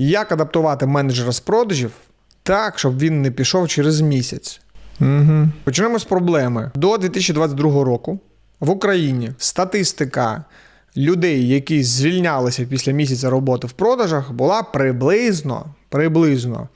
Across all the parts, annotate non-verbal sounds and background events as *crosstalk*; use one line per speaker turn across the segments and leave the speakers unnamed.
Як адаптувати менеджера з продажів так, щоб він не пішов через місяць? Угу. Почнемо з проблеми. До 2022 року в Україні статистика людей, які звільнялися після місяця роботи в продажах, була приблизно, приблизно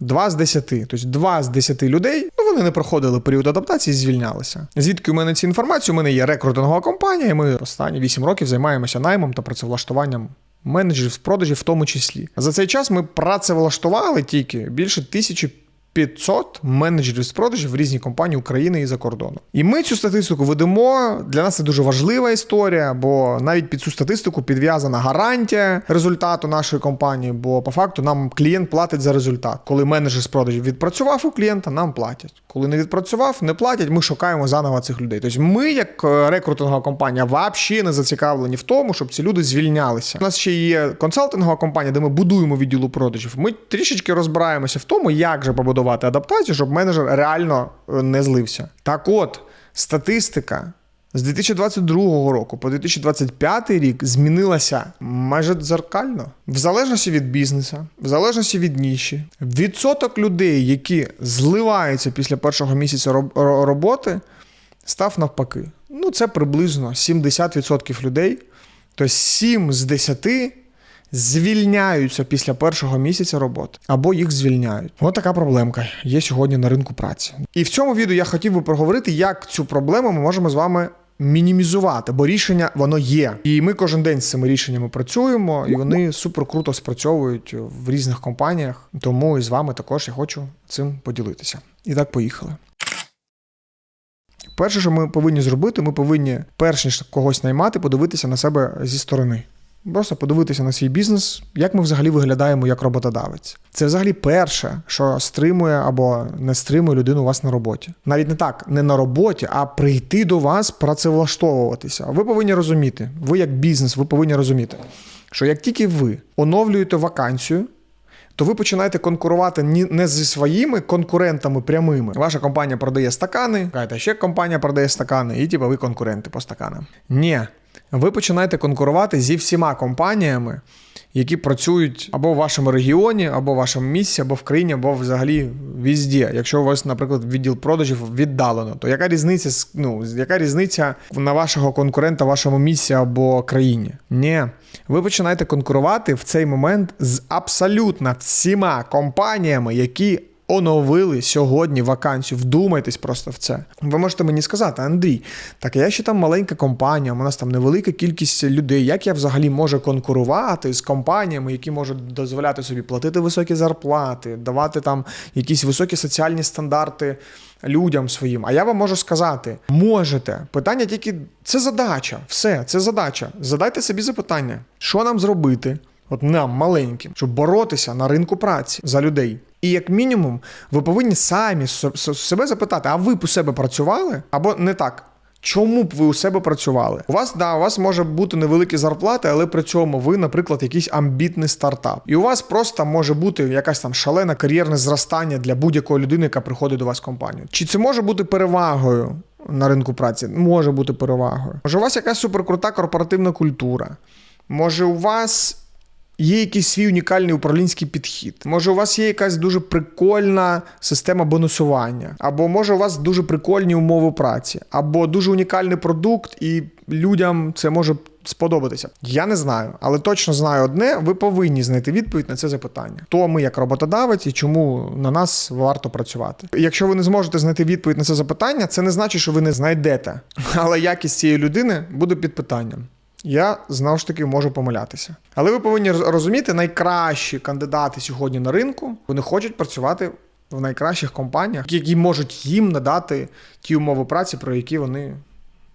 2 з 10. Тобто 2 з 10 людей, ну вони не проходили період адаптації, і звільнялися. Звідки у мене цю інформацію? У мене є рекрутингова компанія, і ми останні 8 років займаємося наймом та працевлаштуванням менеджерів з продажів в тому числі. За цей час ми працевлаштували тільки більше 1500 менеджерів з продажів в різні компанії України і за кордону. І ми цю статистику ведемо. Для нас це дуже важлива історія, бо навіть під цю статистику підв'язана гарантія результату нашої компанії. Бо по факту нам клієнт платить за результат. Коли менеджер з продажів відпрацював у клієнта, нам платять. Коли не відпрацював, не платять. Ми шукаємо заново цих людей. Тобто, ми, як е, рекрутингова компанія, взагалі не зацікавлені в тому, щоб ці люди звільнялися. У нас ще є консалтингова компанія, де ми будуємо відділу продажів. Ми трішечки розбираємося в тому, як же побудувати адаптацію, щоб менеджер реально е, не злився. Так от, статистика. З 2022 року по 2025 рік змінилася майже дзеркально. В залежності від бізнесу, в залежності від ніші, відсоток людей, які зливаються після першого місяця роботи, став навпаки. Ну, це приблизно 70% людей. Тобто 7 з 10 звільняються після першого місяця роботи або їх звільняють. Ось така проблемка є сьогодні на ринку праці. І в цьому відео я хотів би проговорити, як цю проблему ми можемо з вами. Мінімізувати, бо рішення воно є, і ми кожен день з цими рішеннями працюємо, і вони супер круто спрацьовують в різних компаніях. Тому і з вами також я хочу цим поділитися. І так, поїхали. Перше, що ми повинні зробити, ми повинні, перш ніж когось наймати, подивитися на себе зі сторони. Просто подивитися на свій бізнес, як ми взагалі виглядаємо як роботодавець. Це взагалі перше, що стримує або не стримує людину у вас на роботі. Навіть не так, не на роботі, а прийти до вас працевлаштовуватися. Ви повинні розуміти, ви як бізнес, ви повинні розуміти, що як тільки ви оновлюєте вакансію, то ви починаєте конкурувати не зі своїми конкурентами прямими. Ваша компанія продає стакани, кажете, ще компанія продає стакани, і типу ви конкуренти по стаканам. Ні. Ви починаєте конкурувати зі всіма компаніями, які працюють або в вашому регіоні, або в вашому місці, або в країні, або взагалі візді. Якщо у вас, наприклад, відділ продажів віддалено, то яка різниця ну, яка різниця на вашого конкурента вашому місці або країні? Ні. Ви починаєте конкурувати в цей момент з абсолютно всіма компаніями, які оновили сьогодні вакансію. Вдумайтесь просто в це. Ви можете мені сказати, Андрій, так я ще там маленька компанія, у нас там невелика кількість людей. Як я взагалі можу конкурувати з компаніями, які можуть дозволяти собі платити високі зарплати, давати там якісь високі соціальні стандарти людям своїм? А я вам можу сказати: можете. Питання тільки це задача. Все, це задача. Задайте собі запитання, що нам зробити? От нам маленьким, щоб боротися на ринку праці за людей. І як мінімум, ви повинні самі себе запитати, а ви б у себе працювали? Або не так. Чому б ви у себе працювали? У вас да, у вас може бути невеликі зарплати, але при цьому ви, наприклад, якийсь амбітний стартап. І у вас просто може бути якась там шалене кар'єрне зростання для будь-якої людини, яка приходить до вас в компанію. Чи це може бути перевагою на ринку праці? Може бути перевагою. Може, у вас якась суперкрута корпоративна культура. Може, у вас є якийсь свій унікальний управлінський підхід. Може, у вас є якась дуже прикольна система бонусування, або може у вас дуже прикольні умови праці, або дуже унікальний продукт, і людям це може сподобатися. Я не знаю, але точно знаю одне: ви повинні знайти відповідь на це запитання. Хто ми як роботодавець і чому на нас варто працювати? Якщо ви не зможете знайти відповідь на це запитання, це не значить, що ви не знайдете. Але якість цієї людини буде під питанням. Я знову ж таки можу помилятися. Але ви повинні роз- розуміти, найкращі кандидати сьогодні на ринку вони хочуть працювати в найкращих компаніях, які можуть їм надати ті умови праці, про які вони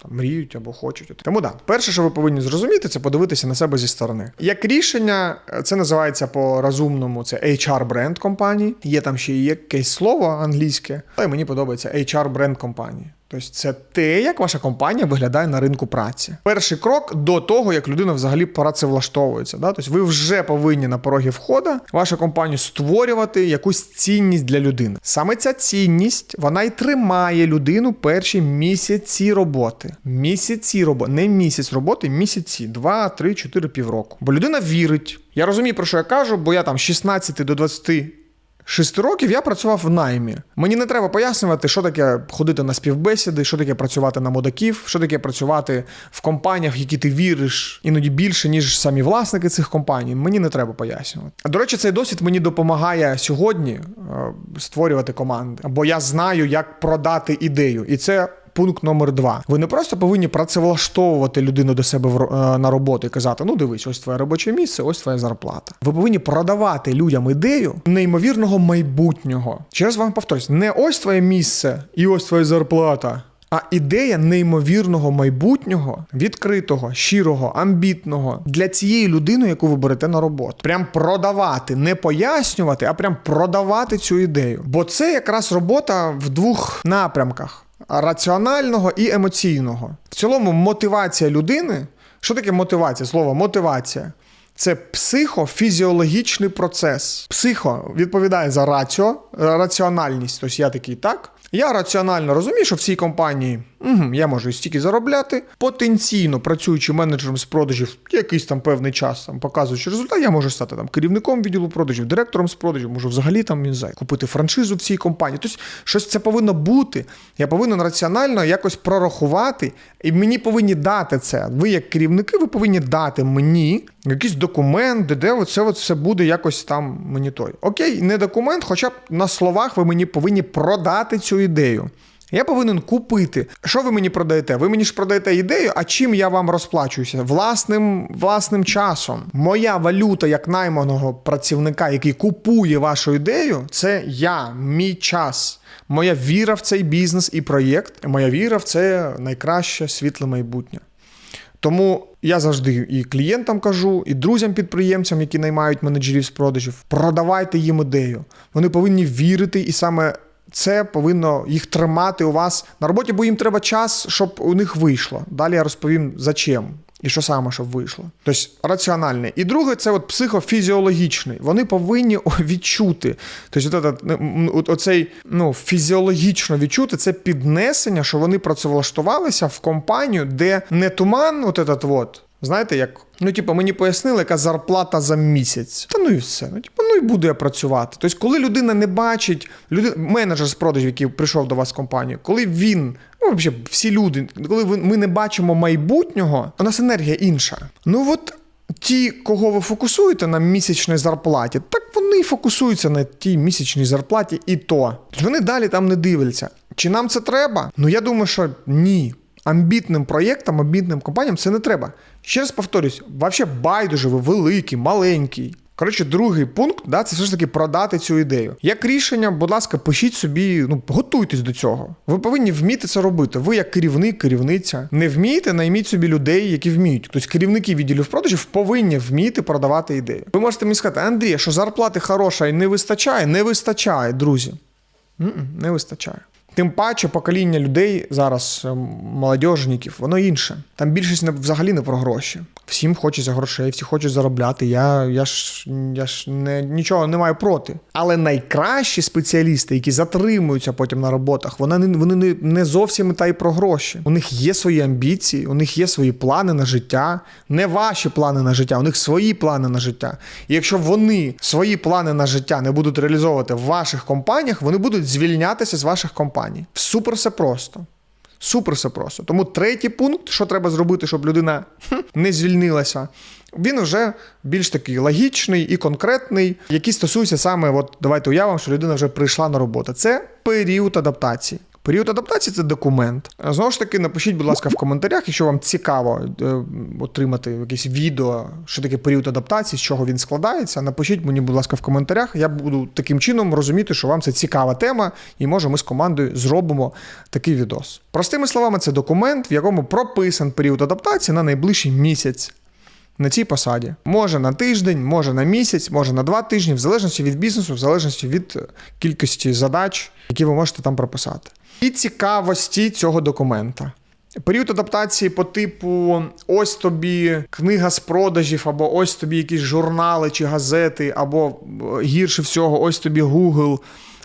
там, мріють або хочуть. Тому да, перше, що ви повинні зрозуміти, це подивитися на себе зі сторони. Як рішення, це називається по розумному, це HR бренд компанії. Є там ще якесь слово англійське, але мені подобається HR бренд компанії. Тобто це те, як ваша компанія виглядає на ринку праці. Перший крок до того, як людина взагалі працевлаштовується. Да? Тобто ви вже повинні на порогі входу вашу компанію створювати якусь цінність для людини. Саме ця цінність вона й тримає людину перші місяці роботи. Місяці роботи, не місяць роботи, місяці, 2, 3, 4, півроку. Бо людина вірить. Я розумію, про що я кажу, бо я там з 16 до 20 Шести років я працював в наймі. Мені не треба пояснювати, що таке ходити на співбесіди, що таке працювати на модаків, що таке працювати в компаніях, в які ти віриш, іноді більше, ніж самі власники цих компаній. Мені не треба пояснювати. До речі, цей досвід мені допомагає сьогодні е, створювати команди, бо я знаю, як продати ідею, і це. Пункт номер два. Ви не просто повинні працевлаштовувати людину до себе е, на роботу і казати: ну дивись, ось твоє робоче місце, ось твоя зарплата. Ви повинні продавати людям ідею неймовірного майбутнього. Ще раз вам повторюсь, не ось твоє місце і ось твоя зарплата. А ідея неймовірного майбутнього, відкритого, щирого, амбітного для цієї людини, яку ви берете на роботу. Прям продавати, не пояснювати, а прям продавати цю ідею. Бо це якраз робота в двох напрямках: раціонального і емоційного. В цілому, мотивація людини. Що таке мотивація? Слово мотивація. Це психофізіологічний процес. Психо відповідає за раціо, раціональність. Тобто я такий так. Я раціонально розумію, що в цій компанії угу, я можу стільки заробляти. Потенційно працюючи менеджером з продажів якийсь там певний час, там показуючи результат, я можу стати там керівником відділу продажів, директором з продажів, можу взагалі там не знаю, купити франшизу в цій компанії. Тобто щось це повинно бути. Я повинен раціонально якось прорахувати, і мені повинні дати це. Ви, як керівники, ви повинні дати мені якийсь документ, де, де це все буде якось там мені той. Окей, не документ, хоча б на словах ви мені повинні продати цю ідею. Я повинен купити. Що ви мені продаєте? Ви мені ж продаєте ідею, а чим я вам розплачуюся? Власним, власним часом. Моя валюта як найманого працівника, який купує вашу ідею, це я, мій час. Моя віра в цей бізнес і проєкт, моя віра в це найкраще світле майбутнє. Тому я завжди і клієнтам кажу, і друзям-підприємцям, які наймають менеджерів з продажів, продавайте їм ідею. Вони повинні вірити, і саме це повинно їх тримати у вас на роботі, бо їм треба час, щоб у них вийшло. Далі я розповім за чим. І що саме, щоб вийшло. Тобто раціональне. І друге, це от психофізіологічний. Вони повинні *laughs* відчути. Тобто, оцей ну, фізіологічно відчути це піднесення, що вони працевлаштувалися в компанію, де не туман, от этот от, знаєте, як. Ну, типу, мені пояснили, яка зарплата за місяць. Та ну і все. Ну, типу, ну і буду я працювати. Тобто, коли людина не бачить, людина, менеджер з продажів, який прийшов до вас в компанію, коли він, ну взагалі, всі люди, коли ми не бачимо майбутнього, у нас енергія інша. Ну от ті, кого ви фокусуєте на місячній зарплаті, так вони і фокусуються на тій місячній зарплаті і то. Тобто вони далі там не дивляться. Чи нам це треба? Ну я думаю, що ні. Амбітним проєктам, амбітним компаніям це не треба. Ще раз повторюсь, взагалі байдуже, ви великий, маленький. Коротше, другий пункт, да, це все ж таки продати цю ідею. Як рішення, будь ласка, пишіть собі, ну готуйтесь до цього. Ви повинні вміти це робити. Ви як керівник, керівниця, не вмієте, найміть собі людей, які вміють. Тобто керівники відділів продажів повинні вміти продавати ідею. Ви можете мені сказати, Андрій, що зарплати хороша і не вистачає? Не вистачає, друзі. Не вистачає. Тим паче покоління людей зараз, е, молодіжників, воно інше. Там більшість не, взагалі не про гроші. Всім хочеться грошей, всі хочуть заробляти. Я, я ж, я ж не, нічого не маю проти. Але найкращі спеціалісти, які затримуються потім на роботах, вони, не- вони не, не зовсім та й про гроші. У них є свої амбіції, у них є свої плани на життя. Не ваші плани на життя, у них свої плани на життя. І якщо вони свої плани на життя не будуть реалізовувати в ваших компаніях, вони будуть звільнятися з ваших компаній. Супер все просто. Супер все просто. Тому третій пункт, що треба зробити, щоб людина не звільнилася, він вже більш такий логічний і конкретний, який стосується саме, от давайте уявимо, що людина вже прийшла на роботу. Це період адаптації. Період адаптації це документ. Знову ж таки, напишіть, будь ласка, в коментарях, якщо вам цікаво е, отримати якесь відео, що таке період адаптації, з чого він складається. Напишіть мені, будь ласка, в коментарях. Я буду таким чином розуміти, що вам це цікава тема, і може ми з командою зробимо такий відос. Простими словами, це документ, в якому прописан період адаптації на найближчий місяць. На цій посаді. Може на тиждень, може на місяць, може на два тижні, в залежності від бізнесу, в залежності від е, кількості задач, які ви можете там прописати. І цікавості цього документа. Період адаптації по типу: ось тобі книга з продажів, або ось тобі якісь журнали чи газети, або е, гірше всього, ось тобі Google.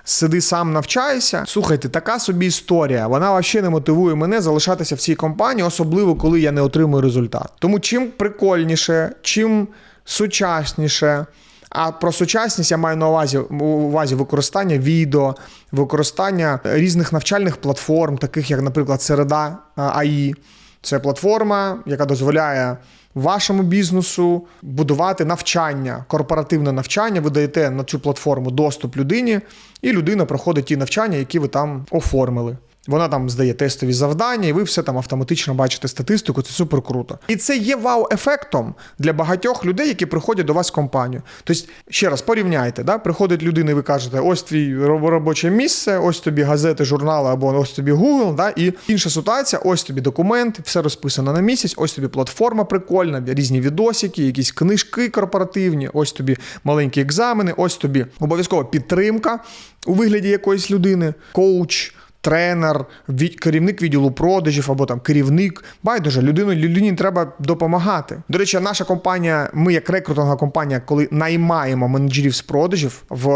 Сиди сам навчайся. Слухайте, така собі історія. Вона взагалі не мотивує мене залишатися в цій компанії, особливо коли я не отримую результат. Тому чим прикольніше, чим сучасніше. А про сучасність я маю на увазі увазі використання відео, використання різних навчальних платформ, таких як, наприклад, Середа АІ. Це платформа, яка дозволяє вашому бізнесу будувати навчання, корпоративне навчання. Ви даєте на цю платформу доступ людині, і людина проходить ті навчання, які ви там оформили. Вона там здає тестові завдання, і ви все там автоматично бачите статистику. Це супер круто. І це є вау-ефектом для багатьох людей, які приходять до вас в компанію. Тобто, ще раз порівняйте, да? приходить людина, і ви кажете, ось твій робоче місце, ось тобі газети, журнали або ось тобі Google, да? і інша ситуація, ось тобі документ, все розписано на місяць, ось тобі платформа прикольна, різні відосики, якісь книжки корпоративні, ось тобі маленькі екзамени, ось тобі обов'язково підтримка у вигляді якоїсь людини, коуч тренер, від, керівник відділу продажів або там керівник. Байдуже, людину людині треба допомагати. До речі, наша компанія, ми як рекрутингова компанія, коли наймаємо менеджерів з продажів в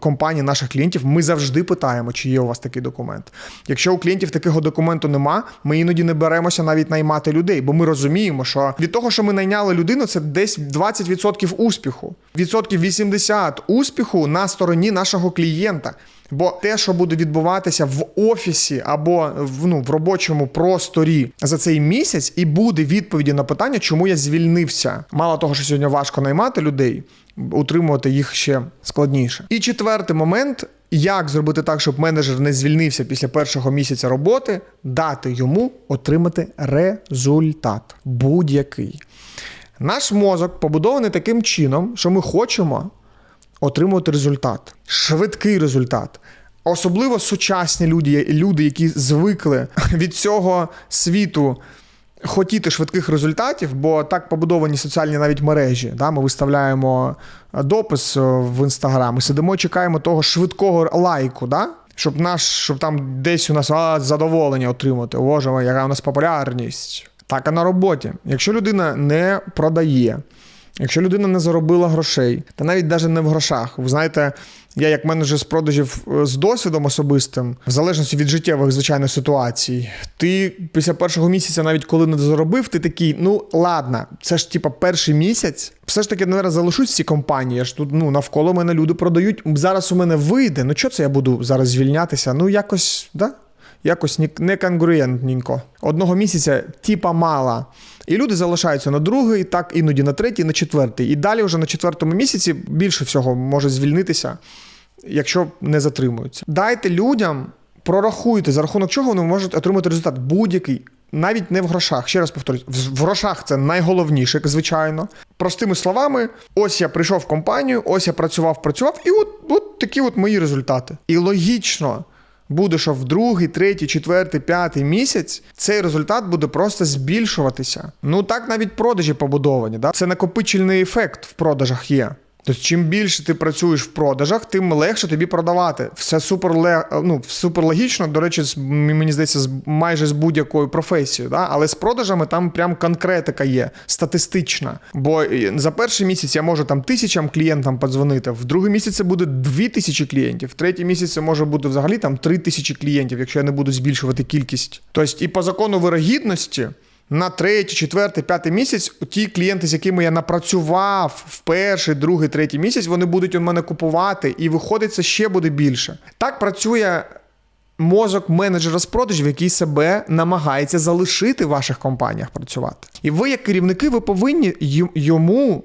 компанії наших клієнтів, ми завжди питаємо, чи є у вас такий документ. Якщо у клієнтів такого документу нема, ми іноді не беремося навіть наймати людей, бо ми розуміємо, що від того, що ми найняли людину, це десь 20% успіху. Відсотків 80 успіху на стороні нашого клієнта. Бо те, що буде відбуватися в офісі або в, ну, в робочому просторі за цей місяць, і буде відповіді на питання, чому я звільнився. Мало того, що сьогодні важко наймати людей, утримувати їх ще складніше. І четвертий момент. Як зробити так, щоб менеджер не звільнився після першого місяця роботи, дати йому отримати результат будь-який. Наш мозок побудований таким чином, що ми хочемо отримувати результат, швидкий результат. Особливо сучасні люди, люди, які звикли від цього світу хотіти швидких результатів, бо так побудовані соціальні навіть мережі. Да? Ми виставляємо допис в інстаграм і сидимо, чекаємо того швидкого лайку. Да? Щоб наш, щоб там десь у нас а, задоволення отримати. Боже яка у нас популярність. Так, а на роботі. Якщо людина не продає, Якщо людина не заробила грошей, та навіть навіть не в грошах, ви знаєте, я як менеджер з продажів е, з досвідом особистим, в залежності від життєвих звичайно ситуацій, ти після першого місяця, навіть коли не заробив, ти такий, ну ладно, це ж типа перший місяць. Все ж таки, наверное, залишусь в цій компанії. Я ж тут ну навколо мене люди продають. Зараз у мене вийде. Ну що це я буду зараз звільнятися? Ну якось, да? Якось не конгруєнтненько. Одного місяця, типа мало. І люди залишаються на другий, так іноді на третій, на четвертий. І далі вже на четвертому місяці більше всього може звільнитися, якщо не затримуються. Дайте людям, прорахуйте, за рахунок чого вони можуть отримати результат будь-який. Навіть не в грошах. Ще раз повторюсь, в грошах це найголовніше, звичайно. Простими словами, ось я прийшов в компанію, ось я працював, працював, і от, от такі от мої результати. І логічно, буде, що в другий, третій, четвертий, п'ятий місяць цей результат буде просто збільшуватися. Ну так навіть продажі побудовані. Да? Це накопичельний ефект в продажах є. Тобто, чим більше ти працюєш в продажах, тим легше тобі продавати. Все супер ну, супер логічно, до речі, мені здається, з майже з будь-якою професією. Да? Але з продажами там прям конкретика є, статистична. Бо за перший місяць я можу там тисячам клієнтам подзвонити, в другий місяць це буде дві тисячі клієнтів, в третій місяць це може бути взагалі там три тисячі клієнтів, якщо я не буду збільшувати кількість. Тобто, і по закону вирогідності на третій, четвертий, п'ятий місяць ті клієнти, з якими я напрацював в перший, другий, третій місяць, вони будуть у мене купувати, і виходить, це ще буде більше. Так працює. Мозок менеджера з продажів, який себе намагається залишити в ваших компаніях працювати. І ви, як керівники, ви повинні йому,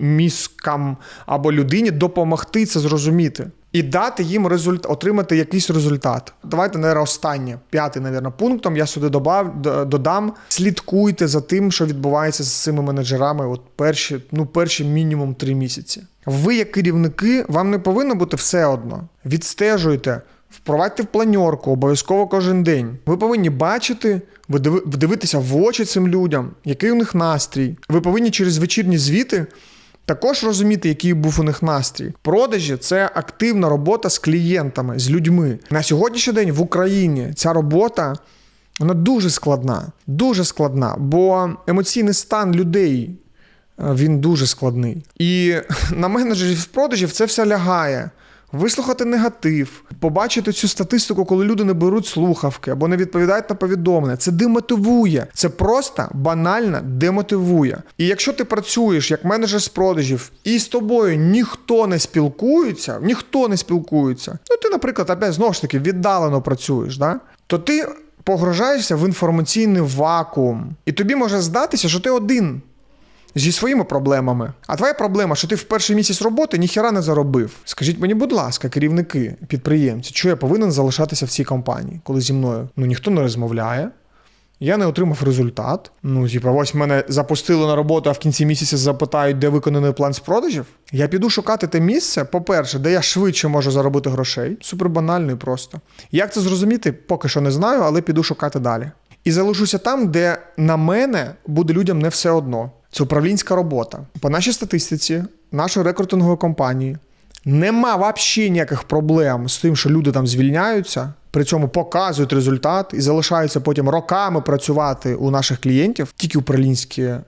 мізкам або людині допомогти це зрозуміти і дати їм результат, отримати якийсь результат. Давайте не останнє, п'ятий, навірно, пунктом. Я сюди добав, додам. Слідкуйте за тим, що відбувається з цими менеджерами. От перші, ну перші мінімум три місяці. Ви, як керівники, вам не повинно бути все одно. Відстежуйте. Впровадьте в планьорку обов'язково кожен день. Ви повинні бачити, ви вдивитися в очі цим людям, який у них настрій. Ви повинні через вечірні звіти також розуміти, який був у них настрій. Продажі це активна робота з клієнтами, з людьми. На сьогоднішній день в Україні ця робота вона дуже складна, дуже складна, бо емоційний стан людей е, він дуже складний. І *laughs* на менеджерів з продажів це все лягає. Вислухати негатив, побачити цю статистику, коли люди не беруть слухавки або не відповідають на повідомлення. Це демотивує. Це просто банально демотивує. І якщо ти працюєш як менеджер з продажів, і з тобою ніхто не спілкується, ніхто не спілкується. Ну ти, наприклад, опять знову ж таки віддалено працюєш, да? то ти погружаєшся в інформаційний вакуум, і тобі може здатися, що ти один зі своїми проблемами. А твоя проблема, що ти в перший місяць роботи ніхіра не заробив. Скажіть мені, будь ласка, керівники, підприємці, що я повинен залишатися в цій компанії, коли зі мною ну ніхто не розмовляє. Я не отримав результат. Ну, типа, ось мене запустили на роботу, а в кінці місяця запитають, де виконаний план з продажів. Я піду шукати те місце, по-перше, де я швидше можу заробити грошей. Супер банально і просто. Як це зрозуміти, поки що не знаю, але піду шукати далі. І залишуся там, де на мене буде людям не все одно. Це управлінська робота. По нашій статистиці, нашої рекрутингової компанії, нема взагалі ніяких проблем з тим, що люди там звільняються, при цьому показують результат і залишаються потім роками працювати у наших клієнтів, тільки управлінські е,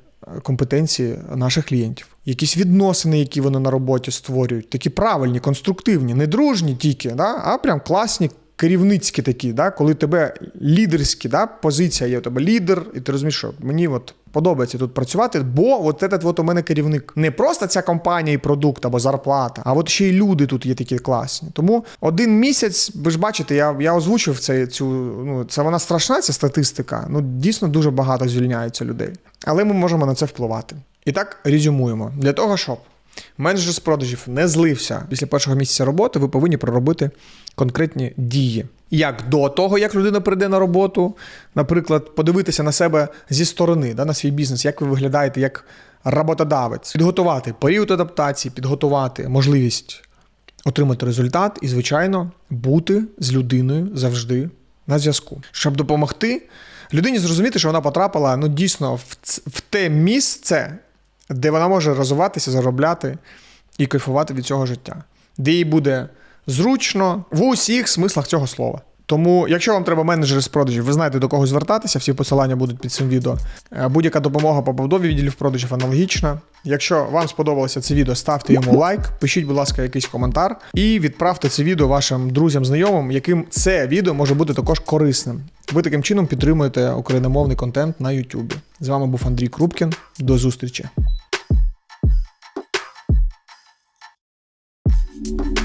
компетенції наших клієнтів. Якісь відносини, які вони на роботі створюють, такі правильні, конструктивні, не дружні тільки, да? а прям класні. Керівницькі такі, да, коли тебе лідерські да, позиція є у тебе лідер, і ти розумієш, що мені от подобається тут працювати, бо от этот от у мене керівник. Не просто ця компанія і продукт або зарплата, а от ще й люди тут є такі класні. Тому один місяць, ви ж бачите, я, я озвучив це, цю, ну, це вона страшна, ця статистика. Ну, дійсно дуже багато звільняється людей. Але ми можемо на це впливати. І так резюмуємо. Для того, щоб менеджер з продажів не злився. Після першого місяця роботи, ви повинні проробити конкретні дії. Як до того, як людина прийде на роботу, наприклад, подивитися на себе зі сторони, да, на свій бізнес, як ви виглядаєте як роботодавець, підготувати період адаптації, підготувати можливість отримати результат і, звичайно, бути з людиною завжди на зв'язку, щоб допомогти людині зрозуміти, що вона потрапила ну, дійсно в, те місце, де вона може розвиватися, заробляти і кайфувати від цього життя, де їй буде зручно в усіх смислах цього слова. Тому, якщо вам треба менеджери з продажів, ви знаєте до кого звертатися, всі посилання будуть під цим відео. Е, Будь-яка допомога по побудові відділів продажів аналогічна. Якщо вам сподобалося це відео, ставте йому лайк, пишіть, будь ласка, якийсь коментар і відправте це відео вашим друзям, знайомим, яким це відео може бути також корисним. Ви таким чином підтримуєте україномовний контент на YouTube. З вами був Андрій Крупкін. До зустрічі. thank you